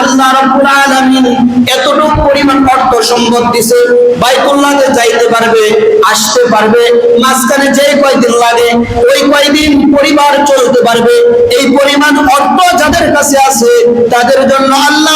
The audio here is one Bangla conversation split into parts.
আল্লাহ পরিমাণ অর্থ সম্পদ দিছে যাইতে পারবে, আসতে পারবে, মাঝখানে যে কয়দিন লাগে, ওই কয়দিন পরিবার চলতে পারবে। এই পরিমাণ অর্থ যাদের কাছে আছে, তাদের জন্য আল্লাহ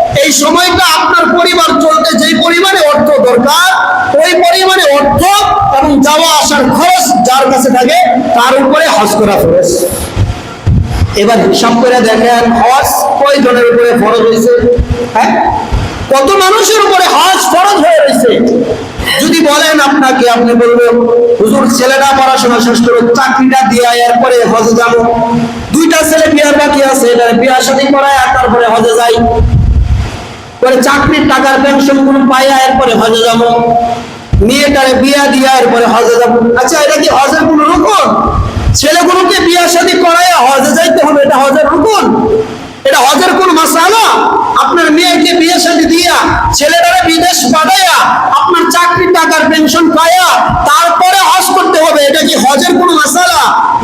এই সময়টা আপনার পরিবার চলতে যে পরিমাণে অর্থ দরকার, ওই পরিমাণে অর্থ এবং যাওয়া আসার খরচ যার কাছে থাকে, তার উপরে হজ করা খরচ এবার হিসাব করে দেখেন, হজ কয়জনের উপরে ফরজ হয়েছে? হ্যাঁ? কত মানুষের উপরে হজ ফরজ হয়ে রয়েছে? যদি বলেন আপনাকে, আপনি বলবেন হুজুর, ছেলেটা পড়াশোনা শেষ করে চাকরিটা দিয়ে এরপরে হজে যাব। দুইটা ছেলে বিয়ার বাকি আছে এটা বিয়ার সাথে করায়, তারপরে হজে যাই। পরে চাকরির টাকার পেনশনগুলো পাইয়া এরপরে হজে যাব। মেয়েটারে বিয়া দিয়া এরপরে হজে যাব। আচ্ছা এটা কি হজের কোন রুকন? ছেলেগুলোকে বিয়া শাদী করাইয়া হজে যাইতে হবে, এটা হজের রুকন? এটা হজের কোন মাসালা? আপনার মেয়েকে বিয়ে শাদী দিয়া ছেলেটারে বিদেশ পাঠাইয়া আপনার চাকরি, টাকার পেনশন পাইয়া তারপরে হজ করতে হবে। এটা কি হজের কোন মাসালা?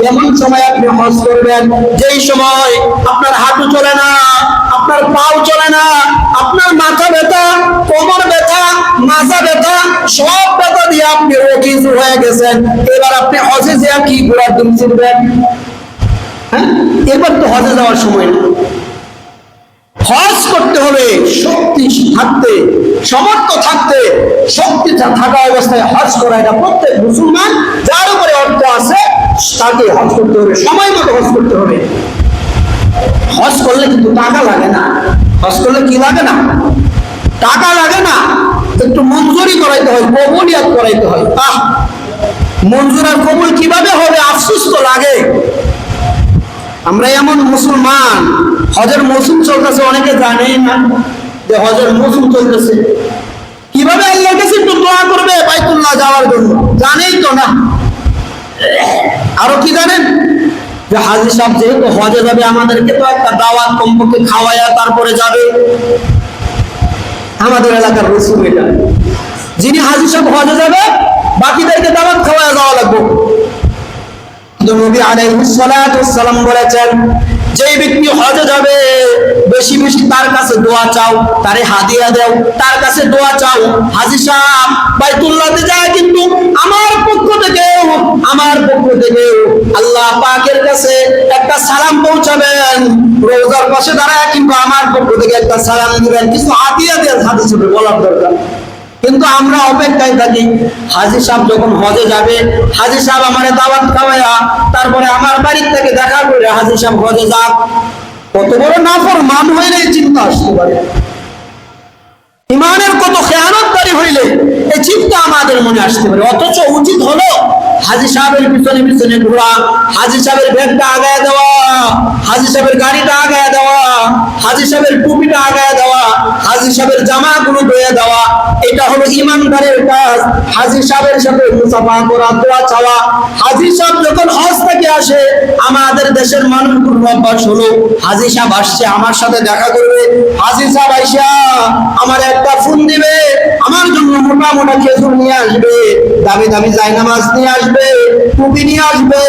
এমন সময় আপনি হজ করবেন, যেই সময় আপনার হাঁটু চলে না, আপনার পাও চলে না, আপনার মাথা ব্যথা, কোমর ব্যথা, মাজা ব্যথা, সব ব্যথা দিয়ে আপনি রোগীজ হয়ে গেছেন। এবার আপনি হজে যে কি ঘোরার দিন চিনবেন হ্যাঁ? এবার তো হজে যাওয়ার সময় না। হজ করতে হবে, শক্তি থাকতে সমর্থ থাকতে, শক্তি থাকা অবস্থায় হজ করা এটা প্রত্যেক মুসলমান যার উপরে অর্থ আছে, তাকে হজ করতে হবে, সময় মতো হজ করতে হবে। হজ করলে কিন্তু টাকা লাগে না। হজ করলে কি লাগে না? টাকা লাগে না। একটু মঞ্জুরি করাইতে হয়, কবুলিয়াত করাইতে হয়। আহ মঞ্জুর আর কবুল কীভাবে হবে, আফসোস তো লাগে। আমরা এমন মুসলমান। হজের মৌসুম চলতেছে, অনেকে জানেই না যে হজের মৌসুম চলতেছে। কীভাবে আল্লাহর কাছে একটু দোয়া করবে বাইতুল্লাহ যাওয়ার জন্য? জানেই তো না। আরও কি জানেন? যে হাজি সাহেব যেহেতু হজে যাবে, আমাদেরকে তো একটা দাওয়াত কমপক্ষে খাওয়াইয়া তারপরে যাবে। আমাদের এলাকার রসুল এটা। যিনি হাজি সাহেব হজে যাবে, বাকিদেরকে দাওয়াত খাওয়াইয়া যাওয়া লাগবে। নবী আলাইহিস সালাম বলেছেন যেই ব্যক্তি হজে যাবে, বেশি বেশি তার কাছে দোয়া চাও, তারে হাদিয়া দাও। তার কাছে দোয়া চাও, হাজি সাহেব বাইতুল্লাহতে যায় কিন্তু আমার পক্ষ থেকে আমার পক্ষ থেকে আল্লাহ পাকের কাছে একটা সালাম পৌঁছাবেন। রোজার পাশে দাঁড়ায় কিন্তু আমার পক্ষ থেকে একটা সালাম দিবেন। কিছু হাদিয়া হাতে ছিল বলার দরকার। কিন্তু আমরা অপেক্ষায় থাকি। হাজি সাহেব যখন হজে যাবে, হাজি সাহেব আমার দাওয়াত খাওয়াইয়া তারপরে আমার বাড়ির থেকে দেখা করে হাজির সাহেব হজে যাক। কত বড় নাফর মান হইলে চিন্তা আসতে পারে। ইমানের কত খেয়ানতকারী হইলে এই চিন্তা আমাদের মনে আসতে পারে। অথচ উচিত হলো হাজি সাহেবের পিছনে পিছনে ঘোরা, হাজি সাহেবের ব্যাগটা আগায় দেওয়া, হাজি সাহেবের গাড়িটা আগায় দেওয়া, হাজি সাহেবের টুপিটা আগায় দেওয়া, হাজি সাহেবের জামাগুলো ধুয়ে দেওয়া, এটা হলো ইমানদারের কাজ। হাজি সাহেবের সাথে মুসাফা করা, দোয়া চাওয়া। হাজি সাহেব যখন হজ থেকে আসে, আমাদের দেশের মানুষগুলোর অভ্যাস হলো, হাজি সাহেব আসছে, আমার সাথে দেখা করবে। হাজি সাহেব আইসা, আমার একটা ফোন দিবে, আমার জন্য মোটা মোটা খেজুর নিয়ে আসবে। দামি দামি জায়নামাজ নিয়ে আসবে টুপি নিয়ে আসবে,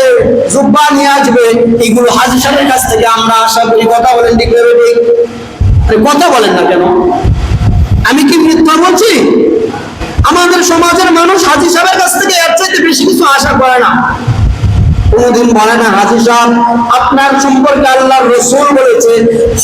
জুব্বা নিয়ে আসবে, এগুলো হাজি সাহেবের কাছ থেকে আমরা আশা করি কথা বলেন ঠিক কথা বলেন না কেন? আমি কি মিথ্যা বলছি? আমাদের সমাজের মানুষ হাজি সাহেবের কাছ থেকে এর চাইতে বেশি কিছু আশা করে না। কোনদিন বলে না, হাজি সাহেব, আপনার সম্পর্কে আল্লাহ রসুল বলেছে,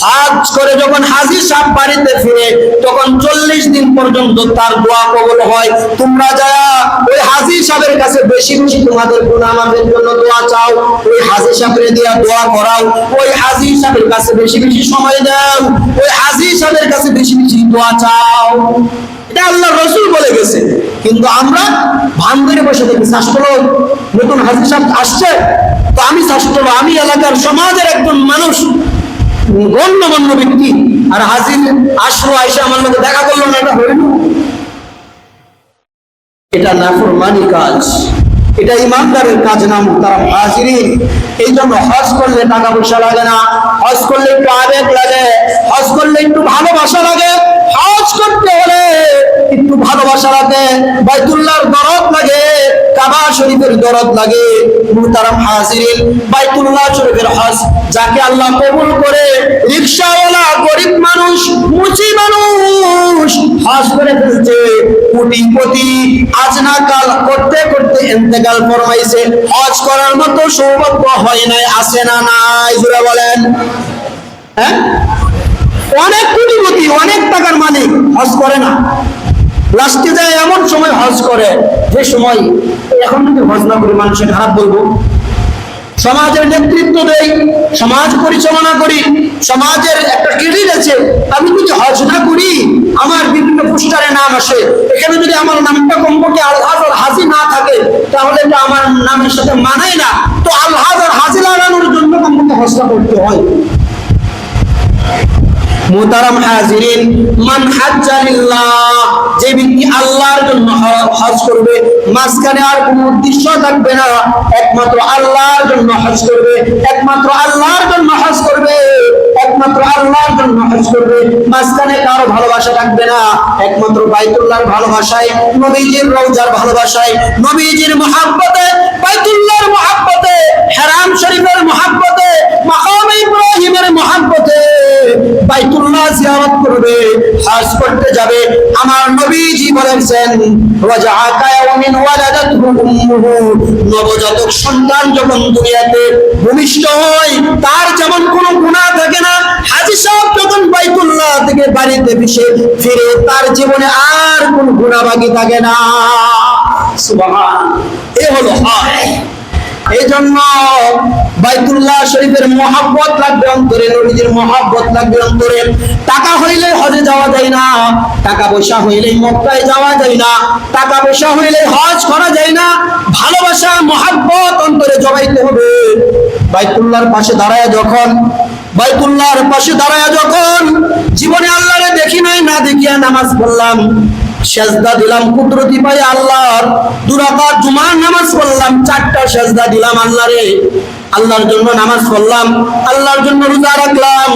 হজ করে যখন হাজি সাহেব বাড়িতে ফিরে, তখন চল্লিশ দিন পর্যন্ত তার দোয়া কবল হয়। তোমরা যারা ওই হাজি সাহেবের কাছে বেশি বেশি তোমাদের গুণামাদের জন্য দোয়া চাও, ওই হাজি সাহেবের দিয়া দোয়া করাও, ওই হাজি সাহেবের কাছে বেশি বেশি সময় দাও, ওই হাজি সাহেবের কাছে বেশি বেশি দোয়া চাও। এটা আল্লাহ রসুল বলে গেছে। কিন্তু আমরা ভান ধরে বসে দেখি শাস্ত্র নতুন হাজির সাহেব আসছে, তো আমি শাস্ত্র আমি এলাকার সমাজের একজন মানুষ, গণ্যমান্য ব্যক্তি, আর হাজির আসলো, আইসা আমার মধ্যে দেখা করল না, এটা হইল এটা নাফরমানি কাজ, এটা ইমানদারের কাজ না তারা হাজিরিন। এই জন্য হজ করলে টাকা পয়সা লাগে না, হজ করলে একটু আবেগ লাগে, হজ করলে একটু ভালোবাসা লাগে, হজ করতে ভালোবাসা লাগে বাইতুল্লাহর দরদ লাগে, কাবা শরীফের দরদ লাগে। মুহতারাম হাজিরিন, বাইতুল্লাহ শরীফের হজ, যাকে আল্লাহ কবুল করে মানুষ, মুচি মানুষ, হজ করে ফেলছে। কোটিপতি আজ না কাল করতে করতে ইন্তেকাল ফরমাইছে। হজ করার মতো সৌভাগ্য হয় নাই আসে না নাই জুড়ে বলেন। হ্যাঁ? অনেক কোটিপতি, অনেক টাকার মালিক হজ করে না। লাস্টে যায় এমন সময় হজ করে, যে সময় এখন যদি হজ না করি মানুষের খারাপ বলব সমাজের নেতৃত্ব দেই, সমাজ পরিচালনা করি, সমাজের একটা ক্রেডিট আছে, আমি যদি হজ না করি, আমার বিভিন্ন পোস্টারে নাম আসে। এখানে যদি আমার নামটা কমপক্ষে আলহাজ আর হাজি না থাকে, তাহলে তো আমার নামের সাথে মানায় না। তো আলহাজ আর হাজি লাগানোর জন্য কমপক্ষে হজটা করতে হয়। মোতারাম হাজিরিন, মান হাজ্জা লিল্লাহ যে ব্যক্তি আল্লাহর জন্য হজ করবে, মাঝখানে আর কোনো উদ্দেশ্য থাকবে না। একমাত্র আল্লাহর জন্য হজ করবে, একমাত্র আল্লাহর জন্য হজ করবে। একমাত্র আল্লাহর জন্য হজ করবে। মাঝখানে কারও ভালোবাসা থাকবে না। একমাত্র বাইতুল্লাহর ভালোবাসায়, নবীজির রওজার ভালোবাসায়, নবীজির মহাব্বতে, বাইতুল্লাহর মহাব্বতে, হারাম শরীফের মহাব্বতে, মাকাম ইব্রাহিমের মহাব্বতে বাইতুল্লাহ জিয়ারত করবে, হজ করতে যাবে। আমার নবীজি বলেছেন নবজাতক সন্তান যখন দুনিয়াতে ভূমিষ্ঠ হয়, তার যেমন কোনো গুনাহ থাকে শরীফের মহাব্বত লাগবে অন্তরে মহাব্বত লাগবে অন্তরে। টাকা হইলে হজে যাওয়া যায় না, টাকা পয়সা হইলে মক্কায় যাওয়া যায় না, টাকা পয়সা হইলে হজ করা যায় না। ভালোবাসা, মহাব্বত অন্তরে জবাইতে হবে। বাইতুল্লাহর পাশে দাঁড়ায় যখন বাইতুল্লাহর পাশে দাঁড়ায় যখন জীবনে আল্লাহরে দেখি নাই, না দেখিয়া নামাজ পড়লাম। সেজদা দিলাম কুদরতি পাই আল্লাহর। দুরাকাত জুমার নামাজ পড়লাম, চারটা সেজদা দিলাম আল্লাহরে। আল্লাহর জন্য নামাজ পড়লাম, আল্লাহর জন্য রোজা রাখলাম,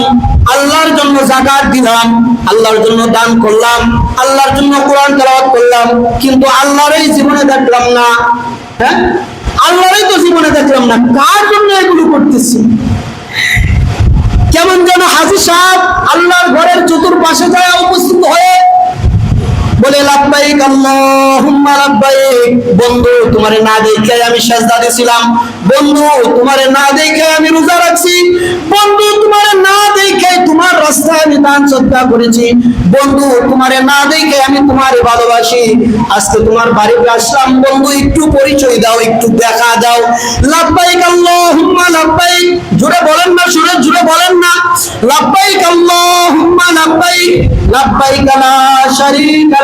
আল্লাহর জন্য জাকাত দিলাম, আল্লাহর জন্য দান করলাম, আল্লাহর জন্য কোরআন তেলাওয়াত করলাম, কিন্তু আল্লাহরই জীবনে দেখলাম না। হ্যাঁ? আল্লাহরই তো জীবনে দেখলাম না। কার জন্য এগুলো করতেছি? কেমন যেন হাজি সাহেব আল্লাহর ঘরের চতুর্পাশে যায় উপস্থিত হয়ে বলে, লাব্বাইক আল্লাহুম্মা লাব্বাইক। বন্ধু, তোমারে না দেখে আমি সাজদা দিছিলাম বন্ধু, তোমারে না দেখে আমি রোজা রাখছি। বন্ধু, তোমারে না দেখে তোমার রাস্তায় আমি দান সদ্গা করেছি। বন্ধু, তোমারে না দেখে আমি তোমারে ভালোবাসি। আজকে তোমার বাড়িতে আসলাম। বন্ধু, একটু পরিচয় দাও, একটু দেখা দাও। লাব্বাইক আল্লাহুম্মা লাব্বাইক। জোরে বলেন না সুরে জোরে বলেন না। লাব্বাইক আল্লাহুম্মা লাব্বাইক। লাব্বাইক লা শারীকা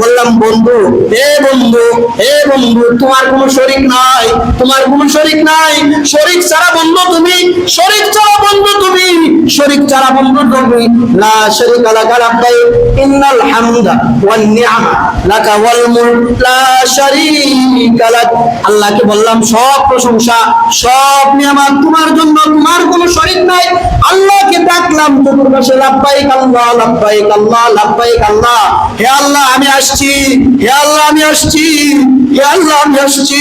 বললাম, বন্ধু, হে বন্ধু হে বন্ধু, তোমার কোনো শরীক নাই, তোমার কোনো শরীক নাই, শরীক ছাড়া বন্ধু তুমি, শরীক ছাড়া বন্ধু তুমি, শরীক ছাড়া বন্ধু তুমি, লা শারীকা লাক লাব্বাইক ইন্নাল হামদা ওয়ান নি'মা লাকা ওয়াল মুলক, লা শারীকা লাক। আল্লাহকে বললাম, সব প্রশংসা, সব নিয়ামত, তোমার জন্য তোমার কোনো শরীক নাই। আল্লাহকে ডাকলাম, চতুর্পাশে, লাব্বাইক আল্লাহ লাব্বাইক আল্লাহ লাব্বাইক আল্লাহ। হে আল্লাহ আমি আসছি হে আল্লাহ আমি আসছি হে আল্লাহ আমি আসছি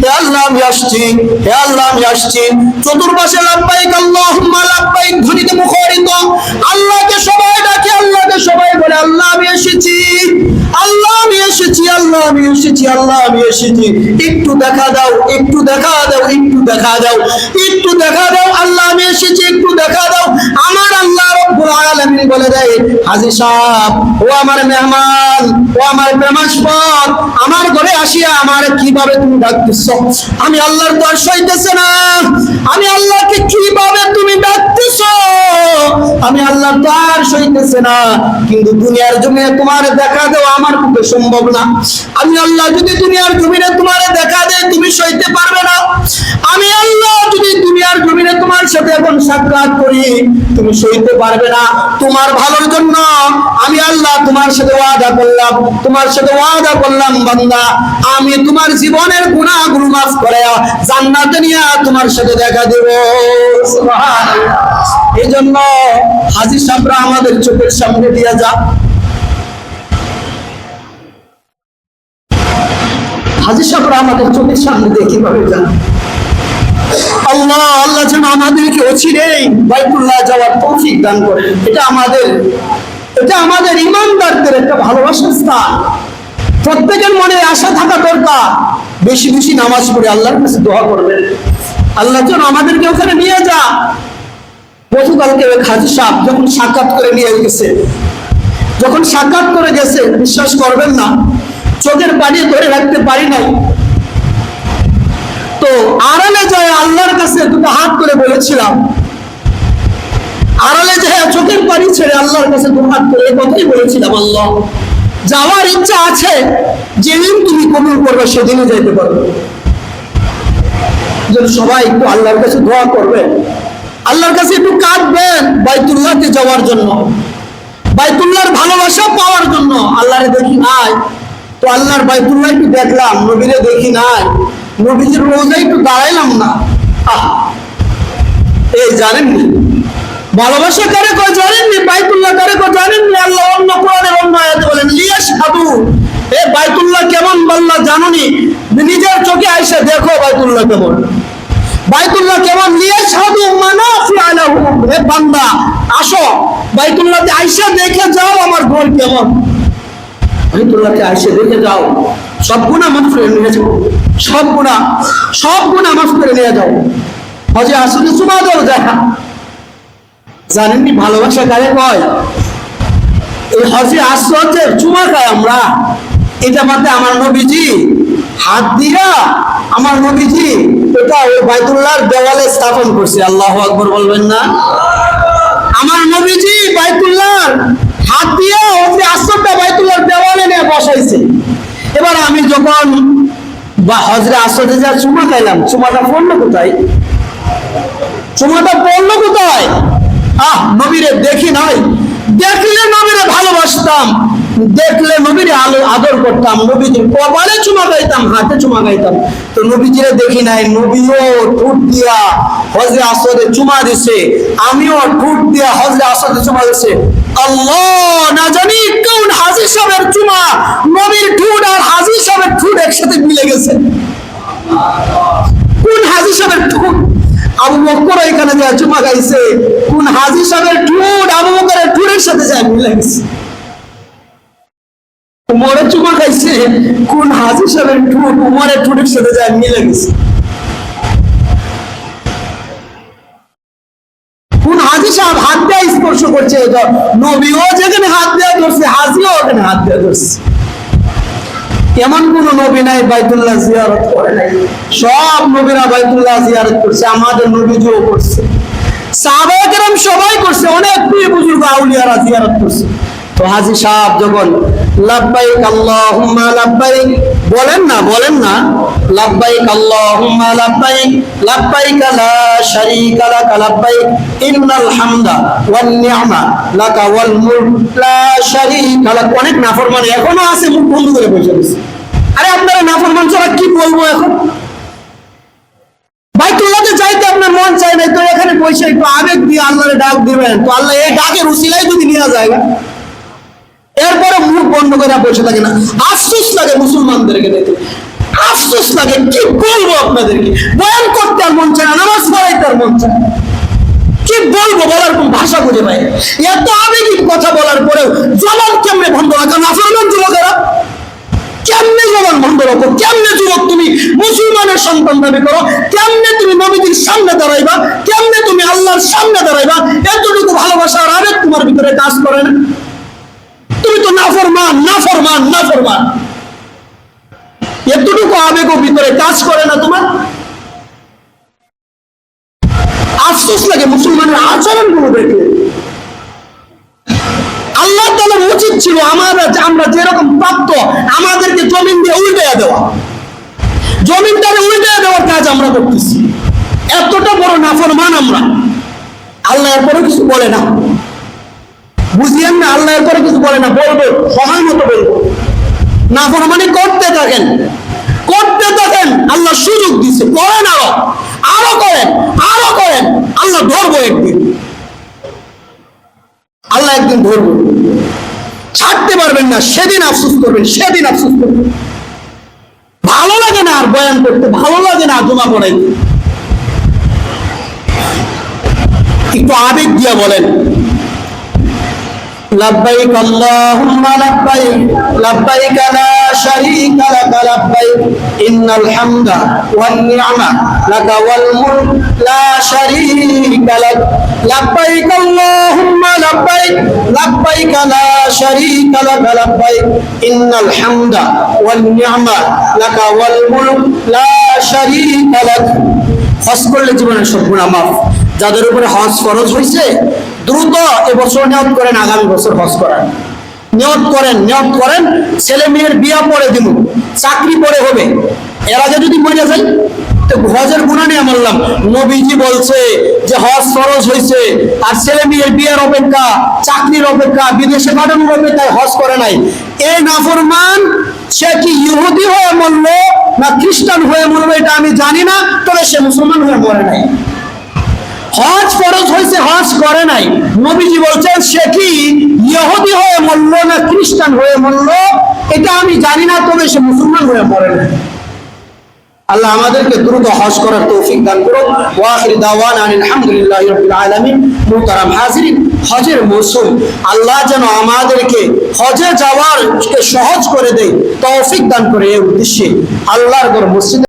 হে আল্লাহ আমি আসছি হে আল্লাহ আমি আসছি চতুর্পাশে লাব্বাইক আল্লাহুম্মা লাব্বাইক ধ্বনিতে মুখরিত আল্লাহকে সবাই ডাকে আল্লাহকে সবাই বলে আল্লাহ আমি এসেছি আল্লাহ আমি এসেছি আল্লাহ আমি এসেছি আল্লাহ আমি এসেছি একটু দেখা দাও একটু দেখা দাও একটু দেখা দাও একটু দেখা দাও আল্লাহ আমি এসেছি একটু দেখা আলামিন বলে দেয় হাজী ও আমার মেহমান, ও আমার আমার ঘরে আসিয়া আমার কীভাবে তুমি ডাকতেছ? আমি আল্লাহর না। আমি আল্লাহকে কীভাবে তুমি ডাকতেছ? আমি সইতেছে না। কিন্তু দুনিয়ার জমিনে তোমার দেখা দেওয়া আমার পক্ষে সম্ভব না। আমি আল্লাহ যদি দুনিয়ার জমিনে তোমার দেখা দেয়, তুমি সইতে পারবে না। আমি আল্লাহ যদি দুনিয়ার জমিনে তোমার সাথে এখন সাক্ষাৎ করি, তুমি সইতে পারবে না। তোমার ভালোর জন্য আমি আল্লাহ তোমার সাথে ওয়াদা করলাম তোমার সাথে ওয়াদা করলাম বান্দা। আমি তোমার জীবনের গুনাহগুলো মাফ করে জান্নাতে নিয়ে তোমার সাথে দেখা দেব। এই জন্য হাজির সাহেবরা আমাদের চোখের সামনে দিয়ে যা। হাজির সাহেবরা আমাদের চোখের সামনে দিয়ে কীভাবে যান? আল্লাহ আল্লাহ যেন আমাদেরকে অচিরেই বাইতুল্লাহ যাওয়ার তৌফিক দান করে। এটা আমাদের এটা আমাদের ইমানদারদের একটা ভালোবাসার স্থান। প্রত্যেকের মনে আশা থাকা দরকার। বেশি বেশি নামাজ পড়ে আল্লাহর কাছে দোয়া করবেন। আল্লাহ যেন আমাদেরকে ওখানে নিয়ে যা গতকালকে ওই খাজি সাহেব যখন সাক্ষাৎ করে নিয়ে গেছে, যখন সাক্ষাৎ করে গেছে, বিশ্বাস করবেন না, চোখের পানি ধরে রাখতে পারি নাই। তো আড়ালে যায় আল্লাহর কাছে দুটো হাত করে বলেছিলাম। আড়ালে যায় চোখের পানি ছেড়ে আল্লাহর কাছে দু হাত করে কথাই বলেছিলাম আল্লাহ। যাওয়ার ইচ্ছা আছে, যেদিন তুমি কবুল করবে সেদিনই যাইতে পারবে। সবাই একটু আল্লাহর কাছে দোয়া করবেন আল্লাহর কাছে একটু কাঁদবেন বাইতুল্লাহতে যাওয়ার জন্য, বাইতুল্লাহর ভালোবাসা পাওয়ার জন্য। আল্লাহরে দেখি নাই, তো আল্লাহর বাইতুল্লাহ একটু দেখলাম? নবীরে দেখি নাই। নবীজির রোজা একটু দাঁড়াইলাম না। এই জানেননি ভালোবাসা কারে কয় জানেননি বাইতুল্লাহ কারে কয় জানেননি আল্লাহ অন্য কোরআনের অন্য আয়াতে বলেন লিয়াস সাধু এ বাইতুল্লাহ কেমন বললা জানুনি নিজের চোখে আইসা দেখো বাইতুল্লাহ কেমন। বাইতুল্লাহ কেমন? লিয়ে সাধু মানাফি আলাহু হে বান্দা, আসো। বাইতুল্লাহতে আইসা দেখে যাও আমার ঘর কেমন। বাইতুল্লাহতে আইসা দেখে যাও। সব গুণা করে নিয়ে যাও সব গুণা সব গুণা মাফ করে নিয়ে যাও হজে আসলে চুমা দাও দেখা। জানেননি ভালোবাসা কারে কয়? এই হজে আশ্চর্যের চুমা খাই আমরা। এটা মাত্র আমার নবীজি হাত দিয়া আমার নবীজি এটা ওই বাইতুল্লাহর দেওয়ালে স্থাপন করছে। আল্লাহ আকবর বলবেন না। আমার নবীজি বাইতুল্লাহর হাত দিয়া ওই আশ্চর্যটা বাইতুল্লাহর দেওয়ালে নিয়ে বসাইছে। এবার আমি যখন বা হজরে আশ্চর্যে যা চুমা খাইলাম, চুমাটা পড়ল কোথায়? চুমাটা পড়ল কোথায়? আহ, নবীরে দেখি নাই। দেখলে নবীরে ভালোবাসতাম, দেখলে নবীরে আলো, আদর করতাম নবীজির কপালে চুমা গাইতাম হাতে চুমা গাইতাম তো নবীজিরে দেখি নাই, নবীও ঠুট দিয়া হজরে আসরে চুমা দিছে, আমিও ঠুট দিয়া হজরে আসরে চুমা দিছে। আল্লাহ না জানি কোন হাজির সাহেবের চুমা, নবীর ঠুট আর হাজির সাহেবের ঠুট একসাথে মিলে গেছে। কোন হাজির সাহেবের ঠুট? আবু বকর এখানে যা চুমা গাইছে কোন হাজি সাহেবের ঠুট আবু বকরের ঠুটের সাথে যায় মিলে গেছে। উমরের চুমা খাইছে, কোন হাজি সাহেবের ঠুট উমরের ঠুটের সাথে যায় মিলে গেছে। সাহেব হাত দিয়ে স্পর্শ করছে নবীও যেখানে হাত দেওয়া ধরছে, হাজিও ওখানে হাত দেওয়া ধরছে। এমন কোন নবী নাই বাইতুল্লাহ জিয়ারত করে নাই। সব নবীরা বাইতুল্লাহ জিয়ারত করছে, আমাদের নবীজিও করছে। সাহাবায়ে কেরাম সবাই করছে, অনেক প্রিয় বুজুর্গ আউলিয়ারা জিয়ারত করছে। তো হাজি সাহেব যখন, লাব্বাইক আল্লাহুম্মা, লাব্বাইক বলেন না বলেন না। লাব্বাইক আল্লাহুম্মা লাব্বাইক লাব্বাইক লা শারীকা লাক ইন্নাল হামদা ওয়ান নি'মা লাকা ওয়াল মুলক, লা শারীকা লাক। অনেক নাফরমান এখনও আছে, মুখ বন্ধ করে বসে আছে আরে আপনারা নাফরমান ছাড়া কি বলব এখন? বাইতুল্লাহতে যাইতে আপনার মন চাই তো এখানে বসে একটু আবেগ দিয়ে আল্লাহরে ডাক দিবেন। তো আল্লাহ এই ডাকের উসিলাই যদি নিয়ে যায়। এরপরে মুখ বন্ধ করে বসে থাকে না। আফসোস লাগে মুসলমানদেরকে দেখে। আফসোস লাগে, কি বলব আপনাদেরকে? বয়ান করতে আর মন চায় না, নামাজ পড়াইতে আর মন চায় কি বলব বলার কোন ভাষা খুঁজে পাই এত আবেগিক কথা বলার পরেও জবান কেমনে বন্ধ রাখা যুবকেরা? কেমনে জবান বন্ধ রাখো? কেমনে যুবক তুমি মুসলমানের সন্তান দাবি করো? কেমনে তুমি নবীজির সামনে দাঁড়াইবা? কেমনে তুমি আল্লাহর সামনে দাঁড়াইবা? এতটুকু ভালোবাসা আর আবেগ তোমার ভিতরে কাজ করে না। কিন্তু না ফরমান না ফরমান না ফরমান। এতটুকু আবেগ ভিতরে কাজ করে না তোমার? আফসোস লাগে মুসলমানের আচরণগুলো দেখলে আল্লাহ তালা উচিত ছিল আমার আমরা যেরকম প্রাপ্ত, আমাদেরকে জমিন দিয়ে উল্টে দেওয়া। জমিনটারে উল্টে দেওয়ার কাজ আমরা করতেছি। এতটা বড় নাফরমান আমরা। আল্লাহ এরপরে কিছু বলে না। বুঝিয়েন না, আল্লাহ এরপরে কিছু বলে না, বলব সময় মতো বলব। নাফরমানি করতে থাকেন করতে থাকেন, আল্লাহ সুযোগ দিচ্ছে করেন আরও আরও করেন আরও করেন, আল্লাহ ধরবো একদিন। আল্লাহ একদিন ধরবো। ছাড়তে পারবেন না, সেদিন আফসোস করবেন, সেদিন আফসোস করবেন। ভালো লাগে না আর বয়ান করতে, ভালো লাগে না জমা পড়াইতে। একটু আবেগ দিয়া বলেন। لبيك اللهم لبيك لبيك لا شريك لك لبيك إن الحمد والنعمة لك والملك لا شريك لك لبيك اللهم لبيك لبيك لا شريك لك لبيك إن الحمد والنعمة لك والملك لا شريك لك হজ করলে জীবনের সব গুণা মাফ যাদের উপরে হজ ফরজ হয়েছে দ্রুত এবছর নিয়ত করেন, আগামী বছর হজ করার নিয়ত করেন নিয়ত করেন, ছেলে মেয়ের বিয়া পরে দিব, চাকরি পরে হবে। এর আগে যদি মরে যাই তো হজের গুণা নিয়ে বললাম নবীজি বলছে যে হজ ফরজ হয়েছে আর ছেলে মেয়ের বিয়ের অপেক্ষা, চাকরির অপেক্ষা, বিদেশে পাঠানোর অপেক্ষায় হজ করে নাই। এই নাফরমান, সে কি ইহুদি হয়ে মরলো, না খ্রিস্টান হয়ে মরলো, এটা আমি জানি না, তবে সে মুসলমান হয়ে মরে নাই। হজ ফরজ হয়েছে, হজ করে নাই। নবীজি বলছেন, সে কি ইহুদি হয়ে মরলো না খ্রিস্টান হয়ে মরলো? এটা আমি জানি না, তবে সে মুসলমান হয়ে মরে নাই। আল্লাহ আমাদেরকে দ্রুত হজ করার তৌফিক দান করুন ওয়াখির দাওয়ান আলহামদুলিল্লাহি রাব্বিল আলামিন। মুহতারাম হাজিরিন, হজের মৌসুম আল্লাহ যেন আমাদেরকে হজে যাওয়ার সহজ করে দেয়, তৌফিক দান করে এই উদ্দেশ্যে। আল্লাহর ঘর মসজিদে